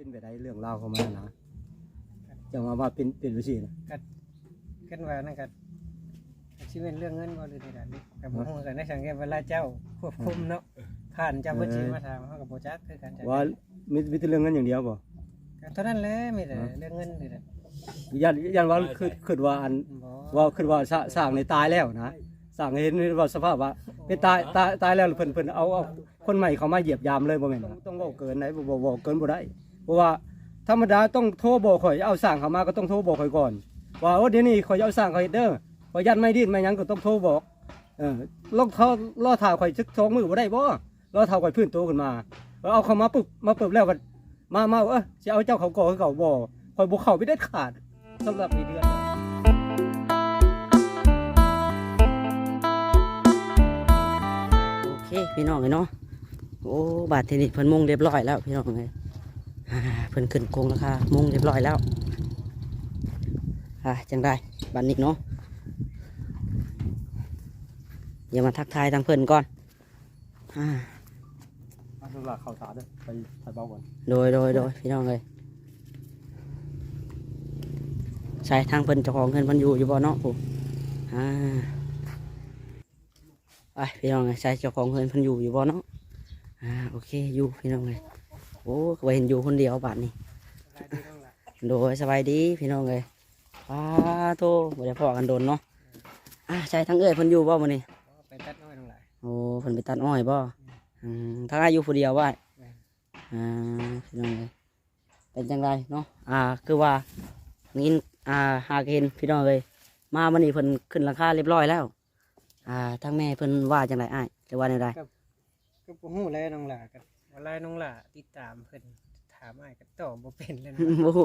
เป็นไปได้เรื่องเล่าวเข้ามานะจะมาว่าเป็นเป็นวิธีนะกันว่านั่นก็ชีเป็นเรื่องเงินบ่หรือใดๆนี่กับบ่ฮู้กันได้สังเกตเวลาเจ้าควบคุมเนาะผ่านเจ้าบ่ชีมาถามเฮาก็บ่จักคือกันจ้ะว่ามีมีแต่เรื่องเงินอย่างเดียวบ่ก็เท่านั้นแหละมีแต่เรื่องเงินนี่แหละยันยันว่าคือคือว่าอันบ่ว่าคือว่าสร้าสร้างในตายแล้วนะสร้างให้เห็นว่าสภาพว่าเป็นตายตายตายแล้วเพิ่นเพิ่นเอาเอาคนใหม่เข้ามาเหยียบยามเลยบ่แม่นต้องต้องเว้าเกินไหนบ่บ่บ่เกินบ่ได้ เพราะว่าธรรมดาต้องโทรบอกข่อยเอาสร้างเขามาก็ต้องโทรบอกข่อยก่อน ว่าโอ้เดี๋ยวนี้ข่อยเอาสร้างข่อยเด้อข่อยยันไม่ดิ้นไม่หยังก็ต้องโทรบอกเออลองเขาล่อถ่าข่อยซึกสองมือบ่ได้บ่ล่อถ่าข่อยพื้นโตขึ้นมาแล้วเอาเขามาปึ๊บมาปึ๊บแล้วก็มามาเออสิเอาเจ้าเขาก่อเก่าบ่ข่อยบ่เข้าไปเด็ดขาดสำหรับในเดือนนะโอเคพี่น้องเลยเนาะโอ้บาทเทนนิสเพิ่นมุงเรียบร้อยแล้วพี่น้องเลย เพิ่นขึ้นโกงราคามุงเรียบร้อยแล้วอ่าจังได้บันนี้เนาะเดี๋ยวมาทักทายทางเพิ่นก่อนอ่าเอาสำหรับข่าวสารเด้อไปถ่ายเบาก่อนโดยโดยโดยพี่น้องเลยใช่ทางเพิ่นเจ้าของเพิ่นเพิ่นอยู่อยู่บ่เนาะผมอ่าไปพี่น้องเลยใช่เจ้าของเพิ่นเพิ่นอยู่อยู่บ่เนาะอ่าโอเคอยู่พี่น้องเลย โอ้ก็เห็นอยู่คนเดียวบาดนี้หลายที่ต้องละโดยสบายดีพี่น้องเลยว้าโตบ่ได้พอกันโดนเนาะอ่าใช่ทั้งเอ้ยเพิ่นอยู่บ่มื้อนี้ไปตัดน้อยต้องหลายโอ้เพิ่นไปตัดอ้อยบ่อืมทั้งอายุผู้เดียวว่าแม่นอ่าพี่น้องเลยเป็นจังไรเนาะอ่าคือว่านี่อ่าหากเห็นพี่น้องเลยมามื้อนี้เพิ่นขึ้นราคาเรียบร้อยแล้ว อ่าทั้งแม่เพิ่นว่าจังไรอ้ายจะว่าจังไรก็บ่ฮู้แล้วน้องหล่าก็ เวลาน้องหล่าติดตามเพิ่นถามอ้ายก็ตอบบ่เป็นเลยนะโอ้โห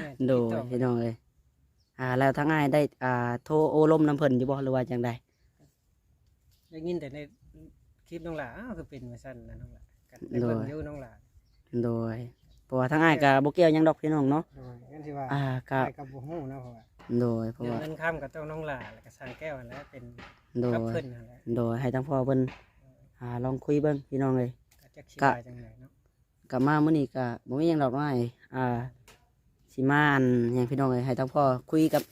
แม่โดติยต่อพี่น้องเลยอ่า แล้วทั้งอ้ายได้อ่าโทรโอลมน้ำเพิ่นอยู่บ่หรือว่าจังใดได้ยินแต่ในคลิปน้องหล่าอ้าวคือเป็นว่าซั่นนะน้องหล่าก็ได้เบิ่งอยู่น้องหล่าโดยเพราะว่าทั้งอ้ายกับโบเกี่ยวหยังดอกพี่น้องเนาะโดยงั้นสิว่าอ่าก็ไปกับบ่ฮู้นะเพราะว่าโดยเพราะเรื่องว่าเงินค้ำก็ต้องน้องหล่าแล้วก็สร้างแก้วนั่นแหล้วเป็นโดยกับเพิ่นนั่นแหละโดยให้ทั้งพ่อเพิ่นอ่าลองคุยเบิ่งพี่น้องเลยก็ จักสิว่าจังไดเนาะกลับมามื้อนี้ก็บ่มีหยังดอกน้อยอ่าสิมาอันหยังพี่น้องเลยให้ทั้งพ่อคุยกับ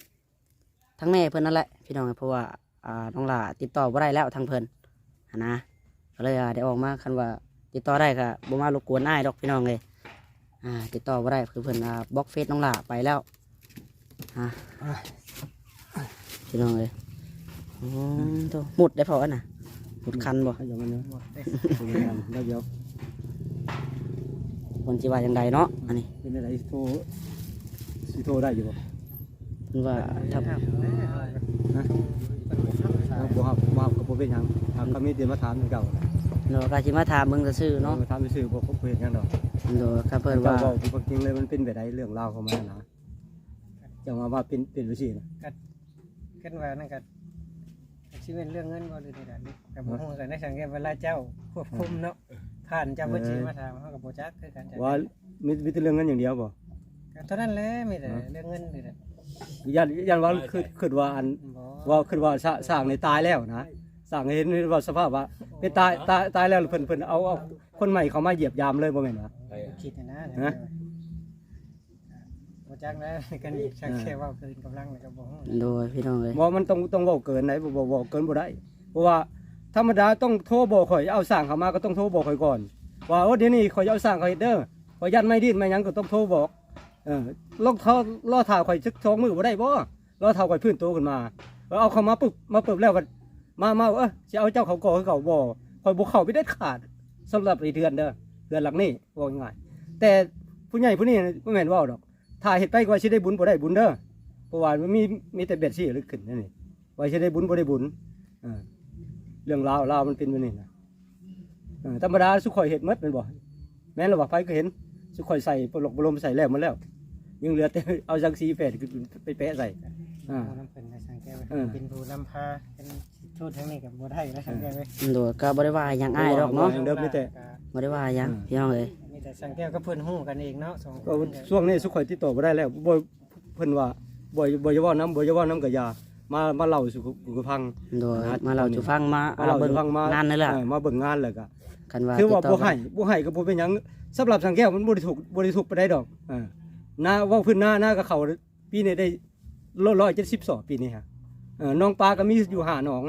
ทั้งแม่เพิ่นนั่นแหละพี่น้องเอ้ยเพราะว่าอ่าน้องหลาติดต่อบ่ได้แล้วทางเพิ่นหั้นนะก็เลยอ่าได้ออกมาคันว่าติดต่อได้ก็บ่มารบกวนอ้ายดอกพี่น้องเลยอ่าติดต่อบ่ได้คือเพิ่นอ่าบล็อกเฟซน้องหลาไปแล้วอ่าพี่น้องเลยอืมโตหมุดได้พออันน่ะ หมุดคันบ่ให้อย่างนั้นเนาะหมดเด้เป็นอย่างนั้นแล้วเดี๋ยวคนสิว่าจังใดเนาะอันนี้เป็นอะไรโทรสิโทรได้อยู่บ่เพิ่นว่าถ้าครับเอาบ่ครับบ่ครับก็บ่เป็นหยังถามก็มีแต่มาถามเก่าเราก็สิมาถามเบิ่งซื่อๆเนาะมาถามซื่อๆบ่บ่เห็นหยังดอกโดยก็เพิ่นเจ้าว่าเว้าจริงๆเลยมันเป็นไปได้เรื่องราวเข้ามานะจะมาว่าเป็นเป็นวิธีนะกันว่านั่นก็ ชีเป็นเรื่องเงินบ่หรือใดๆนี่กับบ่ฮู้กันได้สังเกตเวลาเจ้าควบคุมเนาะผ่านเจ้าบ่ชีมาถามเฮาก็บ่จักคือกันจ้ะว่ามีมีแต่เรื่องเงินอย่างเดียวบ่ก็เท่านั้นแหละมีแต่เรื่องเงินนี่แหละยันยันว่าคือคือว่าอันบ่ว่าคือว่าสร้าสร้างในตายแล้วนะสร้างให้เห็นว่าสภาพว่าเป็นตายตายตายแล้วเพิ่นเพิ่นเอาเอาคนใหม่เข้ามาเหยียบยามเลยบ่แม่นว่าคิดนะนะฮะบ่ จักนะกันสังเกตว่าเกินกำลังแล้วก็บ่ฮู้โดยพี่น้องเลยบ่มันต้องต้องเว้าเกินไหนบ่บ่บ่เกินบ่ได้ เพราะว่าธรรมดาต้องโทรบอกข่อยเอาสร้างเข้ามาก็ต้องโทรบอกข่อยก่อน ว่าโอ้เดี๋ยวนี้ข่อยจะเอาสร้างข่อยเด้อข่อยยันไม่ดิ้นไม่หยังก็ต้องโทรบอกเออลองเขาล่อถ่าข่อยซึกสองมือบ่ได้บ่ล่อถ่าข่อยพื้นโตขึ้นมาแล้วเอาเข้ามาปึ๊บมาปึ๊บแล้วก็มามาเออสิเอาเจ้าเขาก่อคือเก่าบ่ข่อยบ่เข้าไปเด็ดขาดสำหรับไอ้เดือนเด้อเดือนหลังนี้ว่าง่ายๆแต่ผู้ใหญ่ผู้นี้บ่แม่นเว้าดอก ถ้าเฮ็ดไปก็ว่าสิได้บุญบ่ได้บุญเด้อเพราะว่ามันมีมีแต่เบ็ดซี่ลึกขึ้นนั่นนี่ว่าสิได้บุญบ่ได้บุญเออเรื่องราวราวมันเป็นแบบนี้นะเออธรรมดาสุข่อยเฮ็ดหมดแม่นบ่แม่นหรอว่าไผก็เห็นสุข่อยใส่ปลอกบรมใส่แล้วหมันแล้ว ยังเหลือแต่เอาจังสีแปดไปแปะใส่อ่าผู้นำเพิ่นได้สังเกตว่าเออ เป็นผู้นำพาเป็นโทษทั้งนี้ก็บ่ได้แล้วสังเกตไว้โดยก็บ่ได้ว่าหยังอ้ายดอกเนาะ เดิมมีแต่ บ่ได้ว่าหยังอืมพี่น้องเลยมี แต่สังเกตก็เพิ่นฮู้กันเองเนาะสองคก็นช่วงนี้สุข่อยติดต่อบ่ได้แล้วบ่เพิ่นว่าบ่บ่อย่าเว้าน้ำบ่อย่าเว้าน้ำกับยามามาเล่าสู่กูฟัง โดยนะมาเราจะฟังมามาเล่าเบิ่งสู่ฟังมางานนั่นแหละเออมาเบิ่งงานแล้วก็คันว่าคือว่าติดต่บ่ให้บ่ให้ก็บ่เป็นหยังสำหรับสังแก้วมันบ่ได้ถูกบ่ได้ถูกปานใดดอกอ่าหน้าเว้าพื้นหน้าหน้าก็เข้าปีนี้ได้172ปีนี้ฮะเออน้องปลาก็มีอยู่ห้าหนอง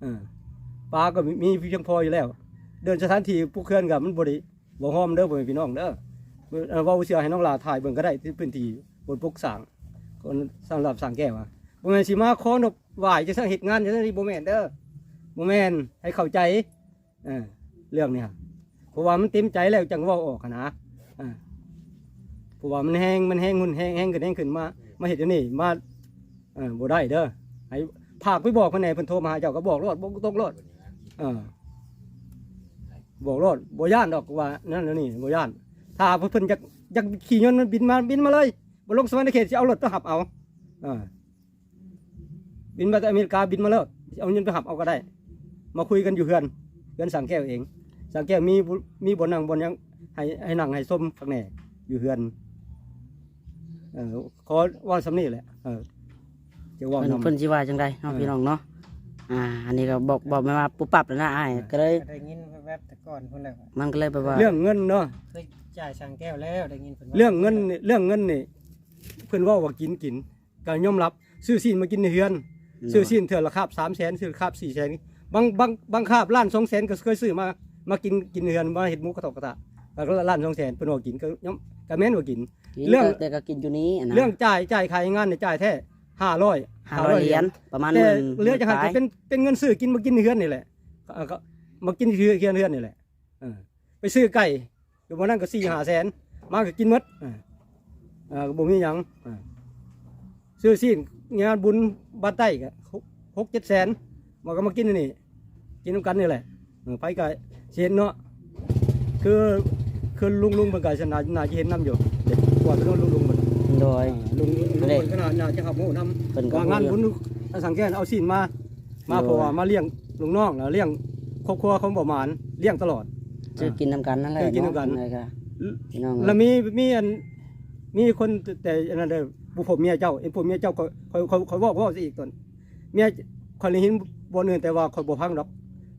เออปลาก็มีมีเพียงพออยู่แล้ว เดินสถานที่ผู้เคลื่อนก็มันบ่ได้ บ่ฮ้อมเด้อบ่แม่พี่น้องเด้อเออเว้าเชื่อให้น้องลาถ่ายเบิ่งก็ได้ที่พื้นที่บนปกสร้างคนสำหรับสังแก้วอะบ่แม่นสิมาขอนกหวายจะสั่งเฮ็ดงานจังซี่บ่แม่นเด้อบ่แม่นให้เข้าใจเออเรื่องเนี้ยเพราะว่ามันเต็มใจแล้วจังเว่าออกนะอ่าเพราะว่ามันแห้งมันแห้งหุ่นแห้งแห้งขึ้นแห้งขึ้นมามาเห็นอยู่นี่มาเออบ่ได้เด้อให้ภาคไปบอกเพิ่นแหน่เพิ่นโทรมาหาเจ้าก็บอกรอดบ่ต้องรอดเออ บอกรอดบ่ย่านดอกว่านั่นแล้วนี่บ่ย่าน ถ้าเพิ่นอยากอยากขี่ยนต์มันบินมาบินมาเลยบ่ลงสวรรค์เขตสิเอารถไปหับเอาอ่าบินมาจากอเมริกาบินมาเลยสิเอาเงินไปหับเอาก็ได้ มาคุยกันอยู่เฮือนเฮือนสังแก้วเอง สังแก้วมีบุมีบนนั่งบนยังให้ให้นั่งให้ส้มฝักแหน่อยู่เฮือนเออขอว่าสำนี่แหละเออจะว่าเพิ่นนำเพิ่นสิว่าจังไดเนาะพี่น้องเนาะ อ่า อันนี้ก็บอกบอกมาว่าปุ๊บปั๊บแล้วนะอ้ายก็เลยก็ได้ยินแวบๆแต่ก่อนพุ่นแล้วมันก็เลยแบบว่า เรื่องเงินเนาะเคยจ่ายช่างแก้วแล้วได้ยินเพิ่นว่าเรื่องเงินนี่เรื่องเงินนี่เพื่อนเว่าว่ากินกินก็ยอมรับซื้อซีนมากินในเฮือน ซื้อซีนเถื่อละคาบสามแสนซื้อคาบสี่แสนบางบางบางคาบล้านสองแสนก็เคยซื้อมามากินกินในเฮือนมาเห็ดหมูกระตอกกระตะแล้วก็ล้านสองแสนเพิ่นว่ากินก็ยอมก็แม่นว่ากิน กินเรื่อง แต่ก็กินอยู่นี้ะนะเรื่องจ่ายจ่ายขายงานเนี่ยจ่ายแท้ ห้าร้อยห้าร้อยเหรียญประมาณหแต่มื่นเหลือจะหันปลายเป็นเป็นเงินซื้อกินมากินในเฮือนนี่แหละเออก็มากินที่เฮือนเฮือนนี่แหละเออไปซื้อไก่อยู่บนนั้นก็สี่ห้าแสนมาก็กินหมดเออเออก็บ่มีหยังเออซื้อซีนงานบุญบ้านใต้ก็หกหกเจ็ดแสนมาก็มากินอันนี่กินน้ำกันนี่แหละเออไปก็สิเห็นเนาะคือคือลุงลุงเพิ่นก็ชนะน่าจะเห็นน้ำอยู่เด็กกว่าเป็นลุงลุงมันโด ยลุงลุงเพิ่นก็น่าน่าจะขับหมูน้ำเพิ่นก็ว่างานบุญสังเกตเอาสินมา มาเพราะว่ามาเลี้ยงลุงน้องแล้วเลี้ยงครอบครัวของบ่หมานเลี้ยงตลอดซื้อกินนำกันนั่นแหละซื้อกินนำกันเาะเลยค่ะพี่น้องแล้วมีมีอันมีคนแต่อันนั้นเด้อผู้ผมเมียเจ้าเอ็นผมเมียเจ้าเขาเขาเขาเขาบอกว่าสิอีกตนเมียคนนี้เห็นบ่อื่นแต่ว่าคนบ่พังดอก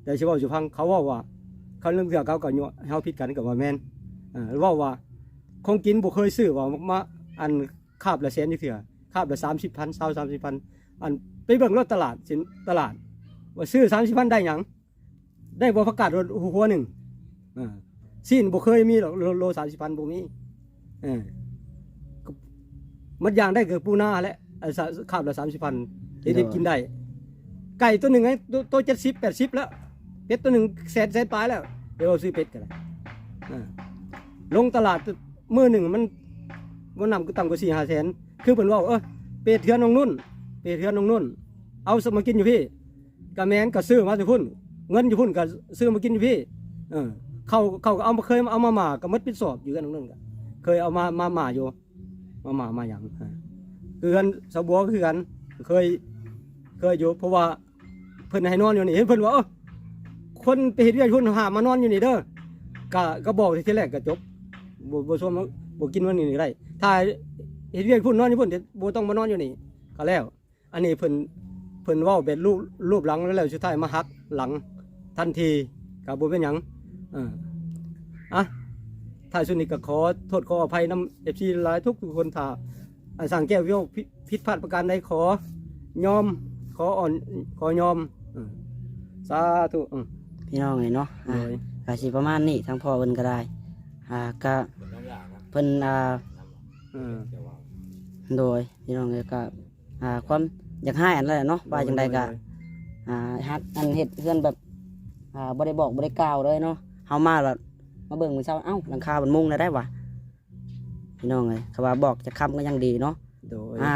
แต่สิเว้าสิพังเขาเว่าว่า เขาเรื่องเกี่ยวกับเขาก็ยั่วเฮาผิดกันกับว่าแม่นอ่าเว้าว่าของกินบ่เคยซื้อว่ามาอัน คาบละแสนอยู่เถื่อคาบละ30,000 20 30,000อันไปเบิ่งรถตลาดสินตลาด ว่าซื้อ30,000ได้หยังได้บ่ประกาศรถหัวหนึงอ่าสิ้นบ่เคยมีหรอกโลโล30,000บ่มีเออมันยางได้คือปูนาแหละอันสะคาบละ30,000เด็ดๆกินได้ ไก่ตัวหนึ่งไงตัวตัว70 80แปดสิบแล้วเป็ดตัวหนึ่งแสนแสนปลายแล้ว เดี๋ยวเราซื้อเป็ดกันเลยลงตลาดมือหนึ่งมัน มันนำก็ต่ำกว่าสี่ห้าแสนคือเพิ่นว่าเออเป็ดเทือนน้องนุ่น เป็ดเทือนน้องนุ่น เอาสมากินอยู่พี่กะแมนก็ซื้อมาอยู่พุ่น เงินอยู่พุ่นก็ซื้อมากินอยู่พี่ เออเขาเขาก็เอามาเคยเอามาหมาก็มัดปิดสอบอยู่กันน้องนุ่นก็เคยเอามามาหมาอยู่ มาหมามาอย่างคือกันสาวบัวก็คือกันเคย เคยอยู่ เพราะว่าเพิ่นให้นอนอยู่นี่เห็นเพิ่นว่าเออคนไปเห็นเวียกคนหามานอนอยู่นี่เด้อก็ก็บอกทีแรกก็จบบ่บ่ชมบ่กินวันนี้ได้ ถ้าเห็นเวียกพุ่นนอนอยู่พุ่นเดี๋ยวบ่ต้องมานอนอยู่นี่ก็แล้ว อันนี้เพิ่นเพิ่นเว้าเป็นรูปรูปหลังแล้วแล้วสุดท้ายมาหักหลังทันทีก็บ่เป็นหยังเอออะท้ายสุดนี้ก็ขอโทษขออภัยนำ FC หลายทุกคนถ้าอันสั่งแก้วเวียวผิดผิดพลาดประการใดขอยอมขออ่อนขอยอมเออสาธุอืมพี่น้องเลยเนาะโดอ่ายก็สิประมาณนี้ทั้งพ่อเพิ่นก็ได้อ่าก็เพิ่นอ่าเออโดยพี่น้องเลยก็อ่าความอยากให้อันนั้นแหละเนาะว่าจังใดก็อ่าฮักอันเฮ็ดเพื่อนแบบอ่าบ่ได้บอกบ่ได้กล่าวเลยเนาะเฮามาแล้วมาเบิ่งมื้อเช้าเอ้าหลังคามันมุงได้ได้วะพี่น้องเลยเขาว่าบอกจะคำก็ยังดีเนาะโดยอ่า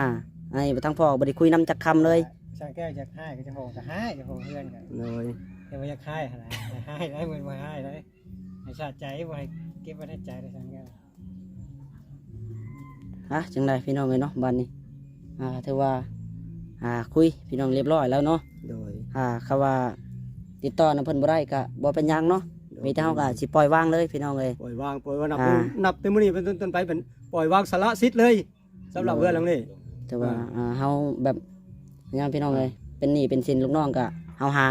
อันนี้ทั้งพ่อบ่ได้คุยนํจักคำเลยช่างแก้วอยากให้ก็จะโหจะให้จะโหเพื่อนกันโดยแต่ว่าอยากให้หั่นนะให้ได้เหมือนว่าให้ได้ให้ชาติใจไว้เก็บไว้ในใจได้ช่างแก้ว ฮะจังไดพี่น้องเลยเนาะบัดนี้อ่าถือว่าอ่าคุยพี่น้องเรียบร้อยแล้วเนาะโดยอ่าคำว่าติดต่อนำเพิ่นบ่ได้ก็บ่เป็นหยังเนาะมีแต่เฮาก็สิปล่อยวางเลยพี่น้องเอ้ยปล่อยวางปล่อยวางนับอ่า นับแต่มื้อนี้เป็นต้นต้นไปเป็นปล่อยวางสาระสิทธิ์เลยสำหรับเพื่อนหลังนี้แต่ว่าอ่าอ่าเฮาแบบยังพี่น้องเลยเป็นหนี้เป็นสินลูกน้องก็เอาหา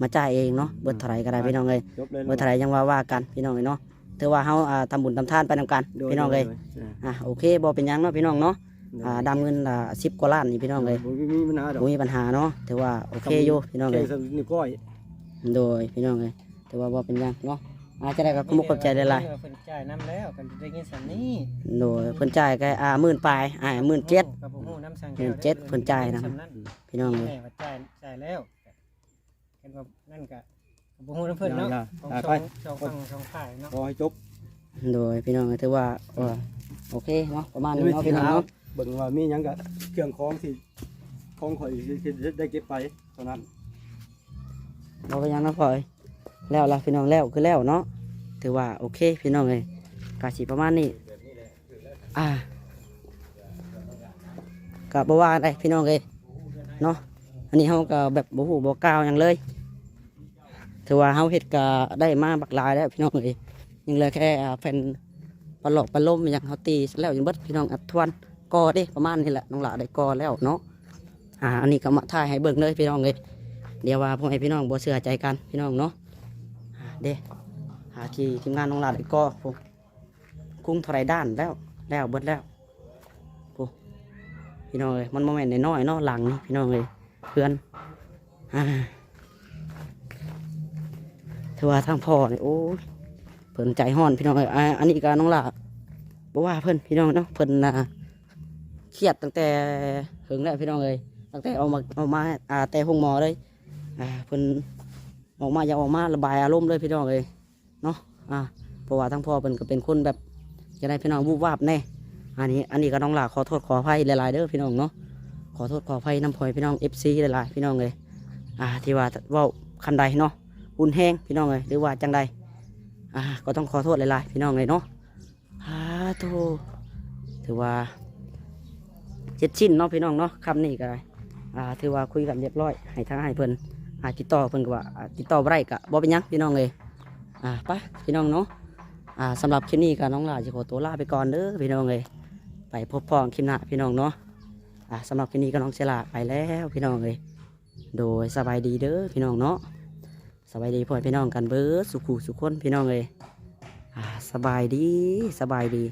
มาจ่ายเองเนาะเบิดเท่าไหรก็ได้พี่น้องเลย จบเลยเบิดเท่าไหรยังว่าว่ากันพี่น้องเลยเนาะ ถือว่าเฮาอ่าทำบุญทำทานไปนำกันโดยพี่น้องเลยโดโดอะโอเคบ่เป็นหยังเนาะพี่น้องเนาะอ่าดำเงินละสิบกว่าล้านนี่พี่น้องเลยบ่มีปัญหาดอกบ่มีปัญหาเนาะถือว่าโอเคอยู่พี่น้องเลแค่ยสนิ้วก้อยโดยพี่น้องเลยถือว่าบ่เป็นหยังเนาะอาจจะได้ก็ขมุกขอบใจหลายเพิ่นจ่ายน้ำแล้วกันได้ยินสันนี้ๆโดยเพิ่นจ่ายก็อ่าหมื่นปลายอ่าหมื่นเจ็ดกับบ่ฮู้น้ำสั่งเงินเจ็ดเพิ่นจ่ายนะสำนั้นพี่น้องเลยแม่ว่าจ่ายจ่ายแล้วเห็นว่านั่นก็ บ่ฮู้น้ำเพิ่นเนาะอย่าของอย่าสไปองสองฝั่งสองฝ่ายเนาะขอให้จบโดยพี่น้องเลยถือว่าเออโอเคเนาะประมาณนี้เนาะพี่น้องเนาะเบิ่งว่ามีหยังก็เครื่องของที่ของข่อยที่ได้เก็บไปเท่านั้นบ่เป็นหยังเนาะพ่อยแล้วล่ะพี่น้องแล้วคือแล้วเนาะถือว่าโอเคพี่น้องเลยกาสิประมาณนี้อ่าก็บ่ว่าได้พี่น้องเลยเนาะอันนี้เฮาก็แบบบ่ฮู้บ่กล่าวหยังเลย ถือว่าเฮาเฮ็ดก็ได้มาบักหลายแล้วพี่น้องเอ้ยยังเหลือแค่แผ่นปลอกปลาลมอย่างเฮาตีแล้วยังเบิดพี่น้องอัดทวนกอเด้ประมาณนี้แหละน้องหลาได้กอแล้วเนาะอ่าอันนี้ก็มาถ่ายให้เบิ่งเลยพี่น้องเลยเดี๋ยวว่าพ่อให้พี่น้องบ่เชื่อใจกันพี่น้องเนาะเด้หาที่ทีมงานน้องหลาได้กอผมกุ้งท่าไรด้านแล้วแล้วเบิดแล้วโอ้พี่น้องเลยมันโมเมนต์น้อยเนาะหลังนี่พี่น้องเลยเพื่อนอ่า ถือว่าทางพ่อเนี่ยโอ้ยเพิ่นใจห้อนพี่น้องเอ้ยอ่าอันนี้ก็น้องหลาบอกว่าเพิ่นพี่น้องเนาะเพิ่นน่ะเครียดตั้งแต่ถึงแล้วพี่น้องเลยตั้งแต่เอามาเอามาอ่าแต่ห้องหมอเลยอ่าเพิ่นออกมาอยากออกมาระบายอารมณ์เลยพี่น้องเลยเนาะอ่าเพราะว่าทั้งพ่อเพิ่นก็เป็นคนแบบจะได้พี่น้องวูบวาบแน่อันนี้อันนี้ก็น้องหลาขอโทษขออภัยหลายๆเด้อพี่น้องเนาะขอโทษขออภัยน้ำพลอยพี่น้อง FC หลายๆพี่น้องเลยอ่าที่ว่าว่าคำใดเนาะ อุ่นแห้งพี่น้องเลยหรือว่าจังใดอ่าก็ต้องขอโทษหลายๆพี่น้องเลยเนาะฮาโตถือว่าเจ็ดชิ้นเนาะพี่น้องเนาะคำนี้ก็ได้อ่าถือว่าคุยกันเรียบร้อยให้ทางให้เพิ่นอ่าติดต่อเพิ่นก็ว่าอ่าติดต่อบ่ได้ก็บ่เป็นหยังพี่น้องเลยอ่าไปพี่น้องเนาะอ่าสำหรับคลิปนี้ก็น้องลาจะขอตัวลาไปก่อนเด้อพี่น้องเลยไปพบพ้องคลิปหน้าพี่น้องเนาะอ่าสำหรับคลิปนี้ก็น้องเสยหลาไปแล้วพี่น้องเลยโดยสบายดีเด้อพี่น้องเนาะ สบายดีพ่อพี่น้องกันเบิดสุขุสุขคนพี่น้องเลยสบายดีสบายดี